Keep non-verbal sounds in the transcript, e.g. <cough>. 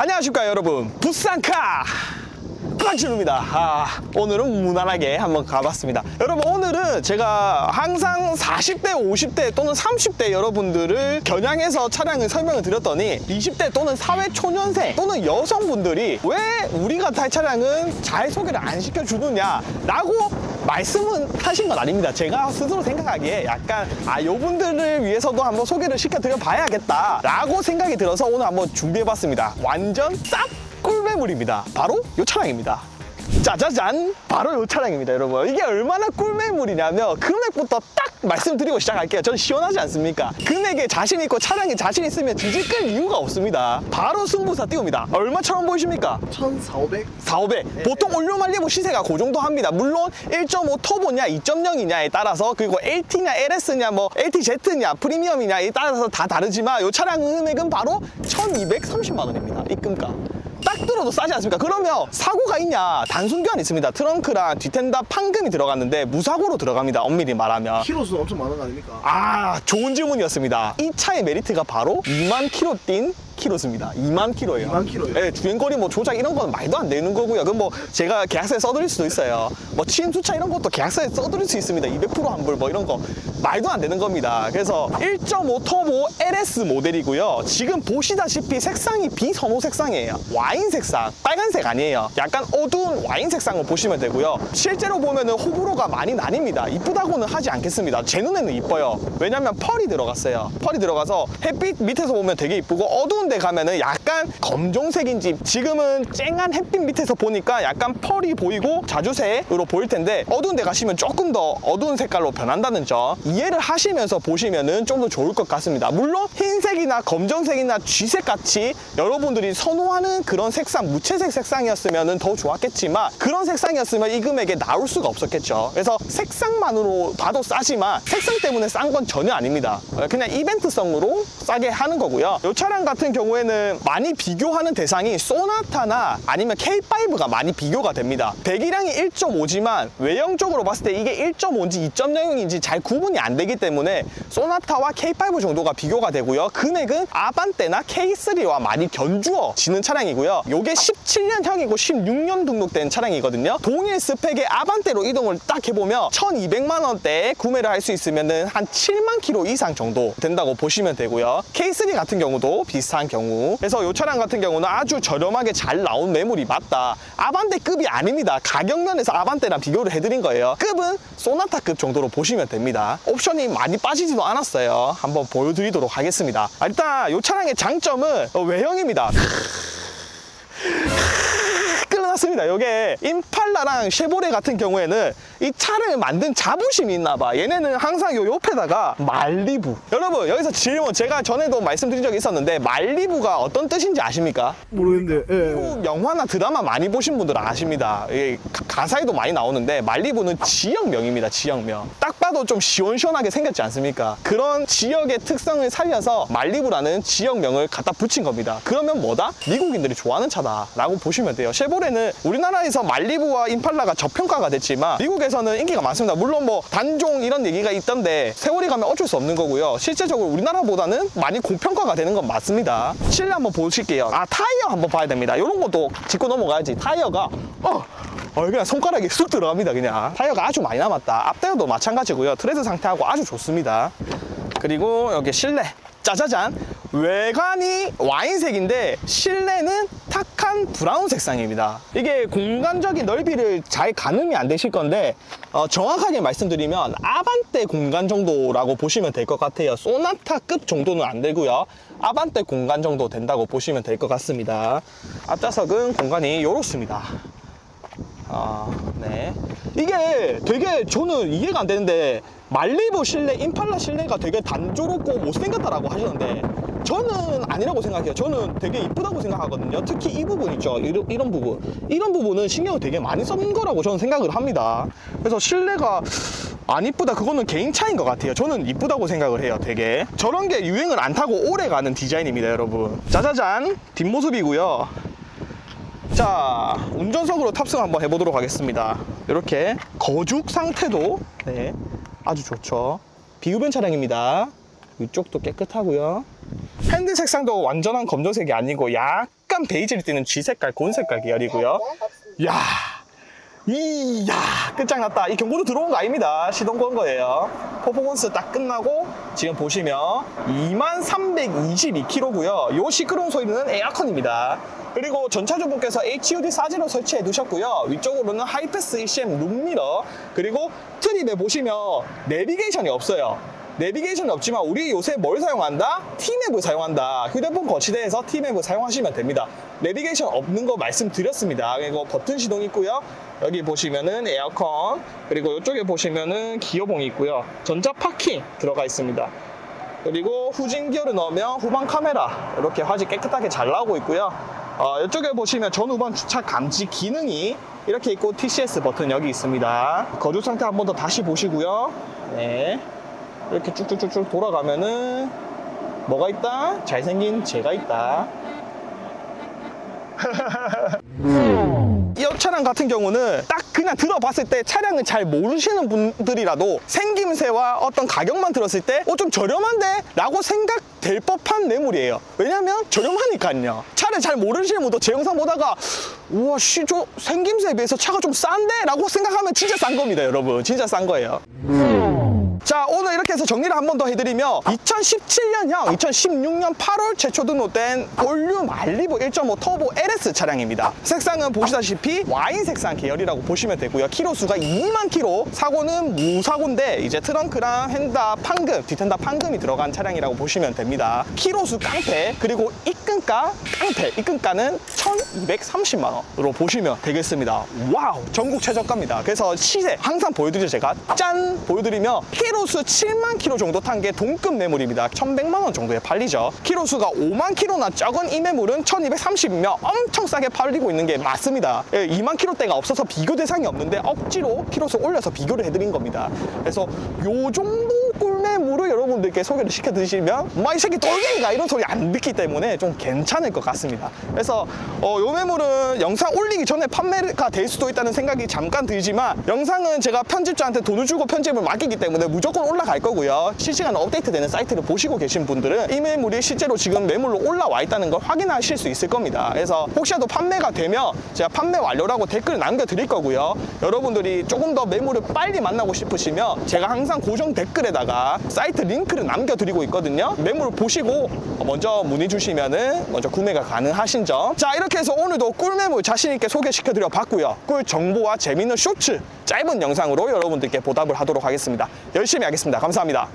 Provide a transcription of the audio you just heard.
안녕하십니까 여러분. 부산카 꽝치루입니다. 아, 오늘은 무난하게 한번 가봤습니다. 여러분 오늘은 제가 항상 40대 50대 또는 30대 여러분들을 겨냥해서 차량을 설명을 드렸더니 20대 또는 사회 초년생 또는 여성분들이 왜 우리가 탈 차량은 잘 소개를 안 시켜주느냐 라고 말씀은 하신 건 아닙니다. 제가 스스로 생각하기에 약간 아 요분들을 위해서도 한번 소개를 시켜드려 봐야겠다 라고 생각이 들어서 오늘 한번 준비해봤습니다. 완전 싹 꿀매물입니다. 바로 요 차량입니다. 짜자잔! 바로 요 차량입니다, 여러분. 이게 얼마나 꿀매물이냐면 금액부터 딱 말씀드리고 시작할게요. 전 시원하지 않습니까? 금액에 자신 있고 차량에 자신 있으면 지지 끌 이유가 없습니다. 바로 승부사 띄웁니다. 얼마처럼 보이십니까? 1,400? 4,500. 보통 올려말리부 시세가 그 정도 합니다. 물론 1.5 터보냐 2.0이냐에 따라서 그리고 LT냐 LS냐 뭐 LTZ냐 프리미엄이냐에 따라서 다 다르지만 이 차량 금액은 바로 1,230만 원입니다. 입금가. 딱 들어도 싸지 않습니까? 그러면 사고가 있냐? 단순 교환 있습니다. 트렁크랑 뒤텐다 판금이 들어갔는데 무사고로 들어갑니다. 엄밀히 말하면. 키로수 엄청 많은 거 아닙니까? 아, 좋은 질문이었습니다. 이 차의 메리트가 바로 2만 킬로 뛴 키로수입니다. 2만 킬로예요. 2만 킬로예요? 네, 주행거리 뭐 조작 이런 건 말도 안 되는 거고요. 그럼 뭐 제가 계약서에 써드릴 수도 있어요. 뭐 취임 주차 이런 것도 계약서에 써드릴 수 있습니다. 200% 환불 뭐 이런 거 말도 안 되는 겁니다. 그래서 1.5 터보 LS 모델이고요. 지금 보시다시피 색상이 비선호 색상이에요. 와인 색상, 빨간색 아니에요. 약간 어두운 와인 색상을 보시면 되고요. 실제로 보면은 호불호가 많이 나뉩니다. 이쁘다고는 하지 않겠습니다. 제 눈에는 이뻐요. 왜냐면 펄이 들어갔어요. 펄이 들어가서 햇빛 밑에서 보면 되게 이쁘고 어두운 데 가면은 약 간 검정색인지 지금은 쨍한 햇빛 밑에서 보니까 약간 펄이 보이고 자주색으로 보일 텐데 어두운 데 가시면 조금 더 어두운 색깔로 변한다는 점 이해를 하시면서 보시면은 좀 더 좋을 것 같습니다. 물론 흰색이나 검정색이나 쥐색 같이 여러분들이 선호하는 그런 색상 무채색 색상이었으면은 더 좋았겠지만 그런 색상이었으면 이 금액에 나올 수가 없었겠죠. 그래서 색상만으로 봐도 싸지만 색상 때문에 싼 건 전혀 아닙니다. 그냥 이벤트성으로 싸게 하는 거고요. 이 차량 같은 경우에는 많이 비교하는 대상이 소나타나 아니면 K5가 많이 비교가 됩니다. 배기량이 1.5지만 외형적으로 봤을 때 이게 1.5인지 2.0인지 잘 구분이 안 되기 때문에 소나타와 K5 정도가 비교가 되고요. 금액은 아반떼나 K3와 많이 견주어지는 차량이고요. 요게 17년형이고 16년 등록된 차량이거든요. 동일 스펙의 아반떼로 이동을 딱 해보면 1200만 원대에 구매를 할 수 있으면은 한 7만 킬로 이상 정도 된다고 보시면 되고요. K3 같은 경우도 비슷한 경우. 그래서 이 차량 같은 경우는 아주 저렴하게 잘 나온 매물이 맞다. 아반떼급이 아닙니다. 가격 면에서 아반떼랑 비교를 해드린 거예요. 급은 소나타급 정도로 보시면 됩니다. 옵션이 많이 빠지지도 않았어요. 한번 보여드리도록 하겠습니다. 아, 일단 이 차량의 장점은 어, 외형입니다. 끌어놨습니다. 요게 임팔라랑 쉐보레 같은 경우에는 이 차를 만든 자부심이 있나 봐. 얘네는 항상 요 옆에다가 말리부. 여러분 여기서 질문 제가 전에도 말씀드린 적이 있었는데 말리부가 어떤 뜻인지 아십니까? 모르겠는데, 예. 미국 영화나 드라마 많이 보신 분들은 아십니다. 이게 가- 가사에도 많이 나오는데 말리부는 지역명입니다. 지역명. 딱 봐도 좀 시원시원하게 생겼지 않습니까? 그런 지역의 특성을 살려서 말리부라는 지역명을 갖다 붙인 겁니다. 그러면 뭐다? 미국인들이 좋아하는 차다라고 보시면 돼요. 쉐보레는 우리나라에서 말리부와 임팔라가 저평가가 됐지만 미국에서는 인기가 많습니다. 물론 뭐 단종 이런 얘기가 있던데 세월이 가면 어쩔 수 없는 거고요. 실제적으로 우리나라보다는 많이 고평가가 되는 건 맞습니다. 실내 한번 보실게요. 아 타이어 한번 봐야 됩니다. 이런 것도 짚고 넘어가야지. 타이어가 어. 어, 그냥 손가락에 쑥 들어갑니다, 그냥. 타이어가 아주 많이 남았다. 앞타이어도 마찬가지고요. 트레드 상태하고 아주 좋습니다. 그리고 여기 실내. 짜자잔. 외관이 와인색인데 실내는 탁한 브라운 색상입니다. 이게 공간적인 넓이를 잘 가늠이 안 되실 건데 어, 정확하게 말씀드리면 아반떼 공간 정도라고 보시면 될 것 같아요. 소나타급 정도는 안 되고요. 아반떼 공간 정도 된다고 보시면 될 것 같습니다. 앞좌석은 공간이 이렇습니다. 아, 네. 이게 되게 저는 이해가 안 되는데 말리부 실내, 임팔라 실내가 되게 단조롭고 못생겼다라고 하시는데 저는 아니라고 생각해요. 저는 되게 이쁘다고 생각하거든요. 특히 이 부분 있죠. 이런, 이런 부분. 이런 부분은 신경을 되게 많이 썼는 거라고 저는 생각을 합니다. 그래서 실내가 안 이쁘다 그거는 개인 차인 것 같아요 저는 이쁘다고 생각을 해요 되게 저런 게 유행을 안 타고 오래 가는 디자인입니다 여러분 짜자잔 뒷모습이고요 자 운전석으로 탑승 한번 해보도록 하겠습니다 이렇게 거죽 상태도 네, 아주 좋죠. 비흡연 차량입니다. 이쪽도 깨끗하고요. 핸들 색상도 완전한 검정색이 아니고 약간 베이지를 띠는 G 색깔, 곤 색깔 계열이고요. 야, 이야 끝장났다. 이 경고도 들어온 거 아닙니다. 시동 건 거예요. 퍼포먼스 딱 끝나고 지금 보시면 2322km고요. 요 시끄러운 소리는 에어컨입니다. 그리고 전차주분께서 HUD 사진을 설치해 두셨고요. 위쪽으로는 하이패스 ECM 룸미러 그리고 트립에 보시면 내비게이션이 없어요. 내비게이션이 없지만 우리 요새 뭘 사용한다? T맵을 사용한다. 휴대폰 거치대에서 T맵을 사용하시면 됩니다. 내비게이션 없는 거 말씀드렸습니다. 그리고 버튼 시동 있고요. 여기 보시면은 에어컨 그리고 이쪽에 보시면은 기어봉이 있고요. 전자 파킹 들어가 있습니다. 그리고 후진 기어를 넣으면 후방 카메라 이렇게 화질 깨끗하게 잘 나오고 있고요. 어, 이쪽에 보시면 전후방 주차 감지 기능이 이렇게 있고 TCS 버튼 여기 있습니다. 거주 상태 한 번 더 다시 보시고요. 네. 이렇게 쭉쭉쭉쭉 돌아가면은 뭐가 있다? 잘생긴 제가 있다. <laughs> 이 차량 같은 경우는 딱 그냥 들어봤을 때 차량을 잘 모르시는 분들이라도 생김새와 어떤 가격만 들었을 때 어 좀 저렴한데? 라고 생각될 법한 매물이에요 왜냐면 저렴하니까요 차를 잘 모르시는 분도 제 영상 보다가 우와 씨 저 생김새에 비해서 차가 좀 싼데? 라고 생각하면 진짜 싼 겁니다 여러분 진짜 싼 거예요 자 오늘 이렇게 해서 정리를 한 번 더 해드리면 2017년형 2016년 8월 최초 등록된 볼륨 알리보 1.5 터보 LS 차량입니다. 색상은 보시다시피 와인 색상 계열이라고 보시면 되고요. 키로수가 2만 키로. 사고는 무사고인데 이제 트렁크랑 핸다 판금 뒷핸다 판금이 들어간 차량이라고 보시면 됩니다. 키로수 깡패 그리고 입금가 깡패. 입금가는 1230만 원으로 보시면 되겠습니다. 와우 전국 최저가입니다. 그래서 시세 항상 보여드리죠 제가 짠 보여드리면 키로 수 7만 키로 정도 탄 게 동급 매물입니다. 1100만 원 정도에 팔리죠. 키로수가 5만 키로나 적은 이 매물은 1230이면 엄청 싸게 팔리고 있는 게 맞습니다. 예, 2만 키로대가 없어서 비교 대상이 없는데 억지로 키로수 올려서 비교를 해드린 겁니다. 그래서 요 정도 꿀매물을 여러분들께 소개를 시켜 드시면 마이 새끼 돌갱이가 이런 소리 안 듣기 때문에 좀 괜찮을 것 같습니다. 그래서 어, 요 매물은 영상 올리기 전에 판매가 될 수도 있다는 생각이 잠깐 들지만 영상은 제가 편집자한테 돈을 주고 편집을 맡기기 때문에 무조건 올라갈 거고요. 실시간 업데이트 되는 사이트를 보시고 계신 분들은 이 매물이 실제로 지금 매물로 올라와 있다는 걸 확인하실 수 있을 겁니다. 그래서 혹시라도 판매가 되면 제가 판매 완료라고 댓글을 남겨 드릴 거고요. 여러분들이 조금 더 매물을 빨리 만나고 싶으시면 제가 항상 고정 댓글에다가 사이트 링크를 남겨드리고 있거든요 매물 보시고 먼저 문의 주시면은 먼저 구매가 가능하신 점. 자 이렇게 해서 오늘도 꿀매물 자신 있게 소개시켜 드려 봤고요. 꿀 정보와 재밌는 쇼츠 짧은 영상으로 여러분들께 보답을 하도록 하겠습니다. 열심히 하겠습니다. 감사합니다.